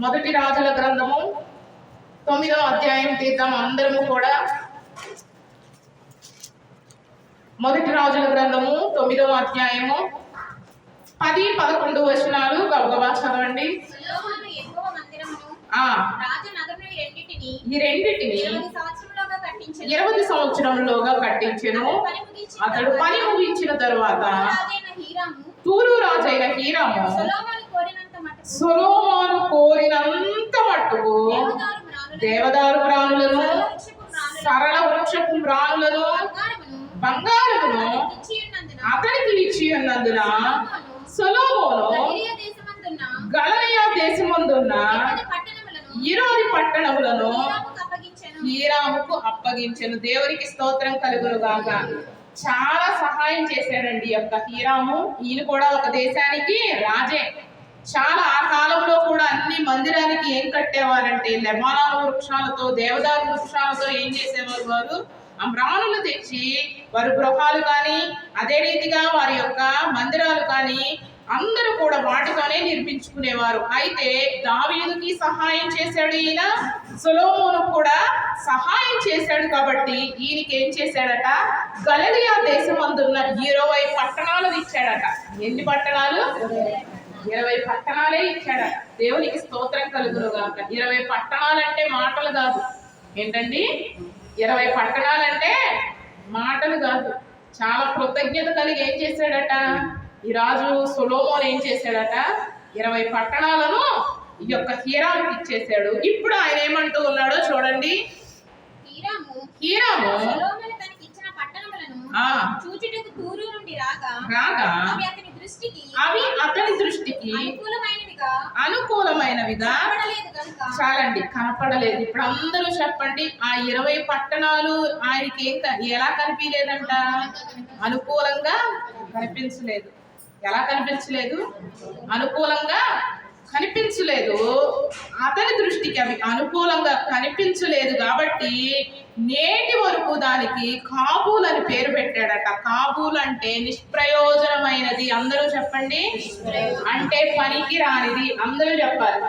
మొదటి రాజుల గ్రంథము తొమ్మిదవ అధ్యాయం తీద్దాం అందరము కూడా. మొదటి రాజుల గ్రంథము తొమ్మిదవ అధ్యాయము. పది పదకొండు వచనాలు గబగబా చదవండి. ఈ రెండిటిని ఇరవై సంవత్సరంలోగా కట్టించెను. అతడు పని ముగించిన తరువాత తూరు రాజైన హీరాము సొలొమోను కోరినంత సొలోమోను కోరినంత మట్టుకు దేవదారు ప్రాణులను సరళ వృక్షపు ప్రాణులను బంగారమును అతనికి ఇచ్చి ఉన్నందున సొలోమోను గలిలియ దేశమందున్న గలలియా ఇరవై పట్టణములను ఈరాముకు అప్పగించను. హీరాముకు దేవునికి స్తోత్రం కలుగును గాక చాలా సహాయం చేశాడండి యొక్క హీరాము. ఈయన కూడా ఒక దేశానికి రాజే. చాలా ఆ కాలంలో కూడా అన్ని మందిరానికి ఏం కట్టేవారంటే లెమానాల వృక్షాలతో దేవదారు వృక్షాలతో ఏం చేసేవారు వారు? అమ్రానులు తెచ్చి వారి గృహాలు కానీ అదే రీతిగా వారి యొక్క మందిరాలు కానీ అందరూ కూడా వాటితోనే నిర్మించుకునేవారు. అయితే దావీదుకి సహాయం చేశాడు ఈయన సొలోమోను కూడా సహాయం చేశాడు కాబట్టి ఈయనకి ఏం చేశాడట? గలలియా దేశమందున్న ఇరవై పట్టణాలు ఇచ్చాడట ఎన్ని పట్టణాలు? ఇరవై పట్టణాలే ఇచ్చాడట దేవునికి స్తోత్రం కలుగును గాక. ఇరవై పట్టణాలంటే మాటలు కాదు. ఏంటండి? ఇరవై పట్టణాలంటే మాటలు కాదు. చాలా కృతజ్ఞత కలిగి ఏం చేశాడట? ఈ రాజు సొలోమోన్ ఏం చేశాడట? ఇరవై పట్టణాలను ఈ యొక్క హీరాముకి ఇచ్చేసాడు ఇప్పుడు ఆయన ఏమంటూ ఉన్నాడో చూడండి. హీరాము. హీరాము సొలొమోను తనకి ఇచ్చిన పట్టణములను ఆ చూచుటకు తూరు నుండి రాగా రాగా అవి అతని దృష్టికి అవి అతని దృష్టికి అనుకూలమైనవిగా అనుకూలమైనవిగా చాలండి కనపడలేదు. ఇప్పుడు అందరూ చెప్పండి ఆ ఇరవై పట్టణాలు ఆయనకి ఏం ఎలా కనిపించలేదంట? అనుకూలంగా కనిపించలేదు. ఎలా కనిపించలేదు? అనుకూలంగా కనిపించలేదు అతని దృష్టికి అవి అనుకూలంగా కనిపించలేదు కాబట్టి నేటి వరకు దానికి కాబూల్ అని పేరు పెట్టాడట. కాబూల్ అంటే నిష్ప్రయోజనమైనది. అందరూ చెప్పండి. అంటే పనికి రానిది అందరూ చెప్పాలి.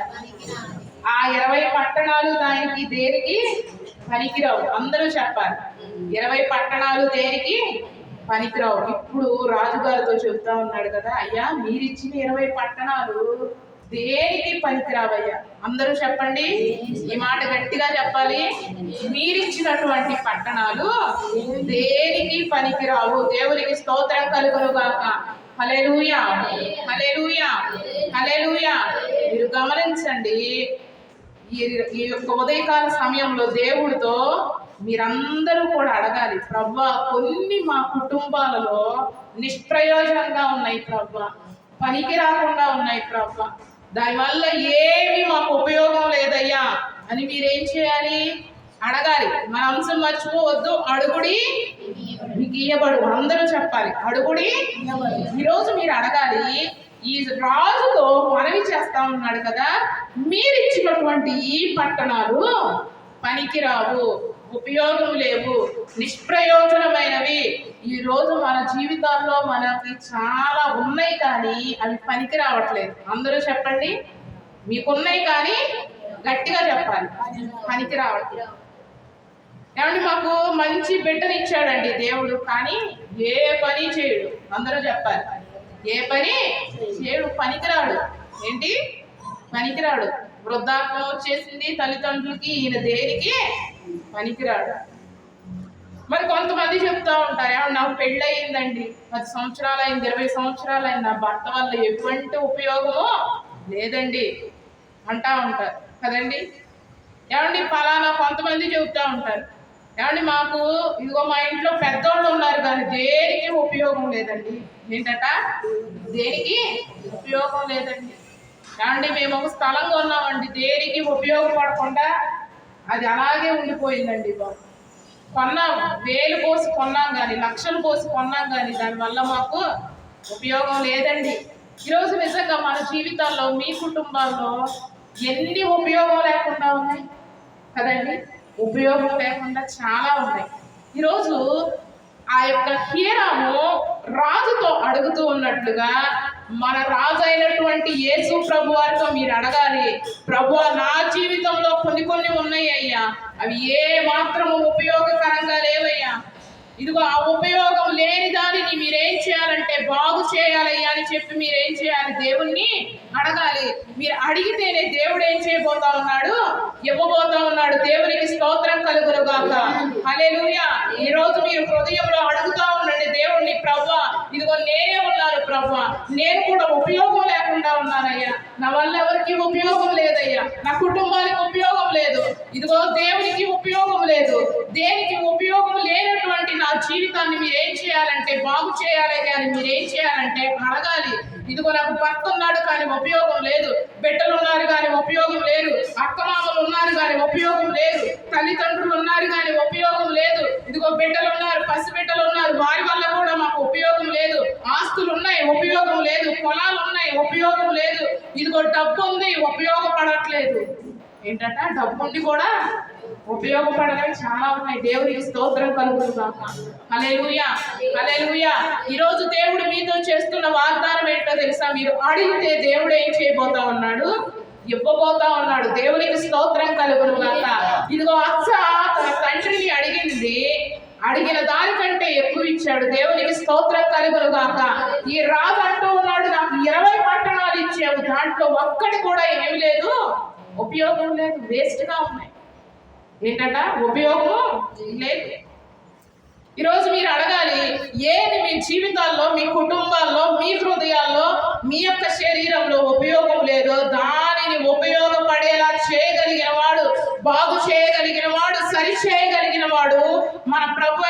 ఆ ఇరవై పట్టణాలు దానికి దేనికి? పనికిరావు. అందరూ చెప్పాలి. ఇరవై పట్టణాలు దేనికి? పనికిరావు. ఇప్పుడు రాజుగారితో చెబుతా ఉన్నాడు కదా. అయ్యా మీరిచ్చిన ఇరవై పట్టణాలు దేనికి పనికిరావయ్యా? అందరూ చెప్పండి. ఈ మాట గట్టిగా చెప్పాలి. మీరిచ్చినటువంటి పట్టణాలు దేనికి పనికిరావు? దేవునికి స్తోత్రం కలుగును గాక హలేలుయా హలేలుయా మీరు గమనించండి. ఈ ఈ యొక్క ఉదయకాల సమయంలో దేవుడితో మీరందరూ కూడా అడగాలి. ప్రవ్వా కొన్ని మా కుటుంబాలలో నిష్ప్రయోజనంగా ఉన్నాయి ప్రవ్వా పనికి రాకుండా ఉన్నాయి ప్రవ్వా దానివల్ల ఏమి మాకు ఉపయోగం లేదయ్యా అని మీరేం చేయాలి? అడగాలి. మన అంశం మర్చిపోవద్దు. అడుగుడి మీకు ఇయ్యబడు. అందరూ చెప్పాలి. అడుగుడి ఈరోజు మీరు అడగాలి. ఈ రాజుతో మనవి చేస్తా ఉన్నాడు కదా మీరు ఇచ్చినటువంటి ఈ పట్టణాలు పనికిరావు. ఉపయోగం లేవు. నిష్ప్రయోజనమైనవి. ఈ రోజు మన జీవితాల్లో మనకి చాలా ఉన్నాయి కానీ అవి పనికి రావట్లేదు. అందరూ చెప్పండి? మీకున్నాయి కానీ గట్టిగా చెప్పాలి. పనికి రావట్లేదు. ఏమంటే మాకు మంచి బిడ్డని ఇచ్చాడండి దేవుడు కానీ ఏ పని చేయడు. అందరూ చెప్పాలి. ఏ పని చేయడు పనికిరాడు ఏంటి? పనికిరాడు వృద్ధాప్యం వచ్చేసింది తల్లిదండ్రులకి ఈయన దేనికి? పనికిరాడు. మరి కొంతమంది చెప్తా ఉంటారు ఏమన్నా నాకు పెళ్ళి అయిందండి పది సంవత్సరాలు అయింది ఇరవై సంవత్సరాలు అయింది నా భర్త వల్ల ఎటువంటి ఉపయోగము లేదండి. అంటా ఉంటారు. కదండి? ఏమండి ఫలానా కొంతమంది చెబుతూ ఉంటారు. ఏమండి మాకు ఇదిగో మా ఇంట్లో పెద్దోళ్ళు ఉన్నారు కానీ దేనికి ఉపయోగం లేదండి? ఏంటట? దేనికి ఉపయోగం లేదండి? ఏమండి మేము ఒక స్థలం కొన్నామండి దేనికి ఉపయోగపడకుండా అది అలాగే ఉండిపోయిందండి బాబు. కొన్నాం వేలు పోసి కొన్నాం కానీ లక్షలు పోసి కొన్నాం కానీ దానివల్ల మాకు ఉపయోగం లేదండి. ఈరోజు నిజంగా మన జీవితాల్లో మీ కుటుంబాల్లో ఎన్ని ఉపయోగం లేకుండా ఉన్నాయి? కదండి? ఉపయోగం లేకుండా చాలా ఉన్నాయి. ఈరోజు ఆ యొక్క హీరాము రాజుతో అడుగుతూ ఉన్నట్లుగా మన రాజు అయినటువంటి యేసు ప్రభు వారితో మీరు అడగాలి. ప్రభు నా జీవితంలో కొన్ని కొన్ని ఉన్నాయి అయ్యా. అవి ఏ మాత్రము ఉపయోగకరంగా లేవయ్యా. ఇదిగో ఆ ఉపయోగం లేని దానిని మీరేం చేయాలంటే బాగు చేయాలయ్యా అని చెప్పి మీరేం చేయాలి? దేవుణ్ణి అడగాలి. మీరు అడిగితేనే దేవుడు ఏం చేయబోతా ఉన్నాడు? ఇవ్వబోతా ఉన్నాడు. దేవునికి స్తోత్రం కలుగును గాక. అలే ఈ రోజు మీరు హృదయంలో అడుగుతా ఉండండి దేవుణ్ణి ప్రభా ఇదిగో నేనే ఉన్నాను ప్రభా నేను కూడా ఉపయోగం లేకుండా ఉన్నానయ్యా. నా వల్ల ఎవరికి ఉపయోగం లేదయ్యా. నా కుటుంబానికి ఉపయోగం లేదు. ఇదిగో దేవునికి ఉపయోగం లేదు. దేనికి ఉపయోగం లేనటువంటి నా జీవితాన్ని మీరు ఏం చేయాలంటే బాగు చేయాలి కానీ మీరు ఏం చేయాలంటే అడగాలి. ఇదిగో నాకు భర్త ఉన్నాడు కానీ ఉపయోగం లేదు. బిడ్డలు ఉన్నారు కానీ ఉపయోగం లేదు. అక్కమామలు ఉన్నారు కానీ ఉపయోగం లేదు. తల్లిదండ్రులు ఉన్నారు కానీ ఉపయోగం లేదు. ఇదిగో బిడ్డలు ఉన్నారు పసిబిడ్డలు ఉన్నారు. వారి వల్ల కూడా మాకు ఉపయోగం లేదు ఆస్తులు ఉన్నాయి ఉపయోగం లేదు. పొలాలు ఉన్నాయి ఉపయోగం లేదు. ఇదిగో డబ్బు ఉంది ఉపయోగపడట్లేదు. ఏంటంట? డబ్బు ఉండి కూడా ఉపయోగపడేవి చాలా ఉన్నాయి. దేవునికి స్తోత్రం కలుగును కాక అలేలుయా హల్లెలూయా. ఈ దేవుడు మీతో చేస్తున్న వాగ్దానం ఏంటో తెలుసా? మీరు అడిగితే దేవుడు ఏం చేయబోతా ఉన్నాడు? ఇవ్వబోతా ఉన్నాడు. దేవునికి స్తోత్రం కలుగును కాక ఇదిగో అచ్చ తన తండ్రిని అడిగింది. అడిగిన దానికి ఎక్కువ ఇచ్చాడు. దేవునికి స్తోత్రం కలుగును కాక ఈ రాజు అంటూ ఉన్నాడు నాకు ఇరవై పట్టణాలు ఇచ్చావు. దాంట్లో ఒక్కటి కూడా ఏమి లేదు. ఉపయోగం లేదు. వేస్ట్గా ఉన్నాయి. ఏంటంట? ఉపయోగం లేదు. ఈరోజు మీరు అడగాలి ఏది మీ జీవితాల్లో మీ కుటుంబాల్లో మీ హృదయాల్లో మీ యొక్క శరీరంలో ఉపయోగం లేదో దానిని ఉపయోగపడేలా చేయగలిగిన వాడు బాగు చేయగలిగిన వాడు సరి చేయగలిగిన వాడు మన ప్రభు